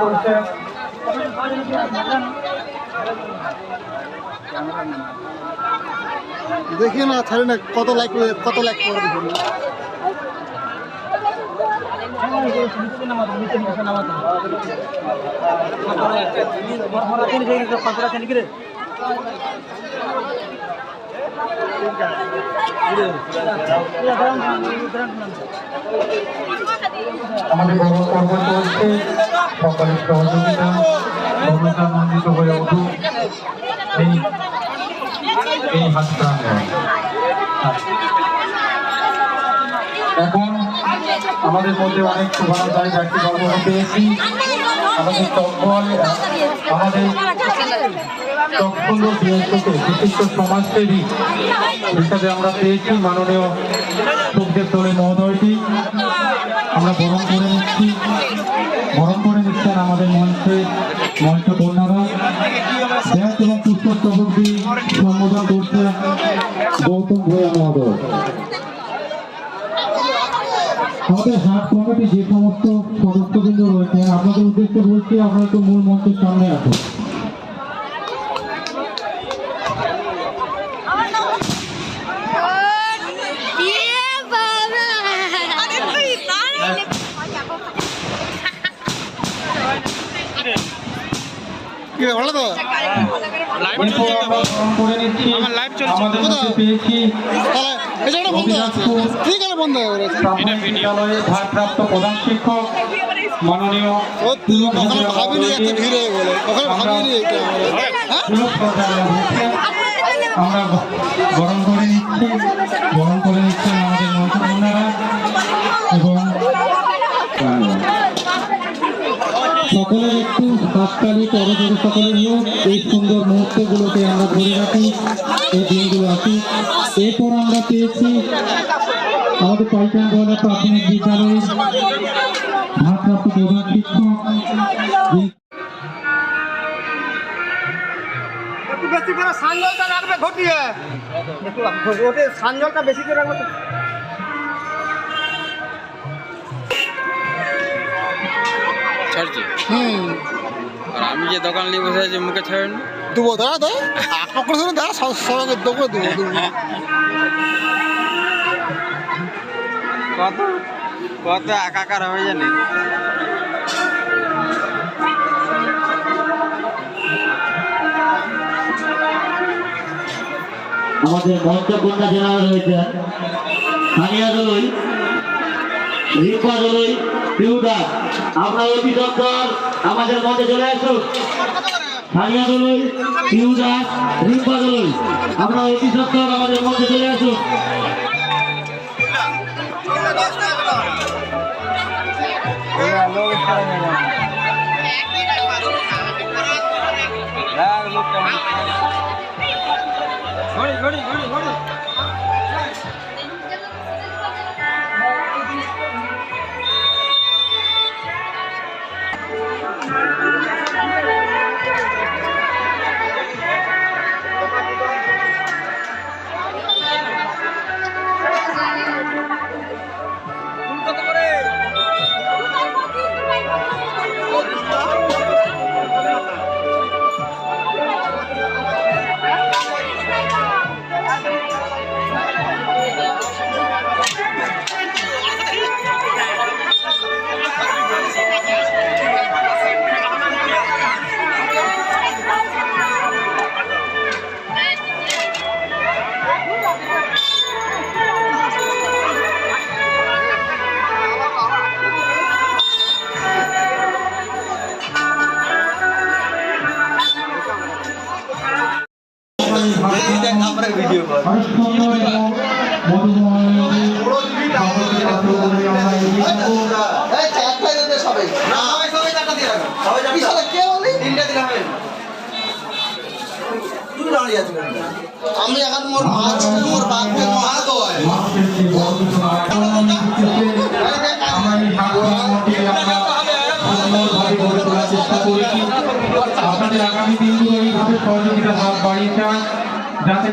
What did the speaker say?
করছেন দেখি না ছাড়ি না কত লাইক কত লাইক আমাদের বড় পর্ব চলছে সকলের সহযোগিতা ভূমিকামণ্ডিত হয়ে উঠুক। এই এই হাত এখন আমাদের মধ্যে অনেক শুভানুদায়ী ব্যক্তি বর্গ পেয়েছি। আমাদের চকবল আমাদের চকবল বিএসকে বিশিষ্ট সমাজসেবী হিসাবে আমরা পেয়েছি মাননীয় সুখদেব দোলে মহোদয়টি। আমরা বরণ করে নিচ্ছি। বরণ করে নিচ্ছেন আমাদের মঞ্চে মঞ্চ কন্যারা। ব্যাস এবং পুষ্পস্তবক দিয়ে সম্বোধন করছেন গৌতম ভূয়া মহোদয়। আমাদের হাট কমিটি যে সমস্ত সদস্যবৃন্দ রয়েছে আপনাদের উদ্দেশ্যে বলছি আপনারা একটু মূল মঞ্চের সামনে আসুন। তো? এরপর আমরা করে জায়গাটা বন্ধ আছে। ঠিক আছে বন্ধ হয়ে গেছে? প্রাথমিক ভারপ্রাপ্ত প্রধান শিক্ষক মাননীয় ওখানে ভাবিনি এত ভিড় গেল ওখানে ভাবিনি এটা সুলভ সরকার হচ্ছেন। আমরা সকলের একটু হাততালি করজোরে সকলের নিয়োগ এই সুন্দর মুহূর্তগুলোকে আমরা ধরে রাখি এই দিনগুলো আসি এরপর আমরা পেয়েছি আমাদের পাইকান গোয়ালা প্রাথমিক বিদ্যালয়ের ভারপ্রাপ্ত প্রধান শিক্ষক বেশি করে সানজলটা রাখবে ঘটিয়ে ওতে সানজলটা বেশি করে রাখবে ছাড়ছি? হুম। আর আমি যে দোকান নিয়ে বসে আছি মুখে ছাড়েন। দেবো দাঁড়া দাঁড়া। আপনার করে শুনে দাঁড়া সবাইকে দেবো দেবো দেবো। কত কত একাকার হবে জানি। আমাদের মঞ্চকন্যা যারা রয়েছে সানিয়া দলই পিউদা আপনার অতি আমাদের মধ্যে চলে আসুন সানিয়া দলই পিউদা রিম্পা দলই আপনার অতি দপ্তর আমাদের মধ্যে চলে আসুন আমরা আমি এখন মোর মাছ মোর বাপ মা তো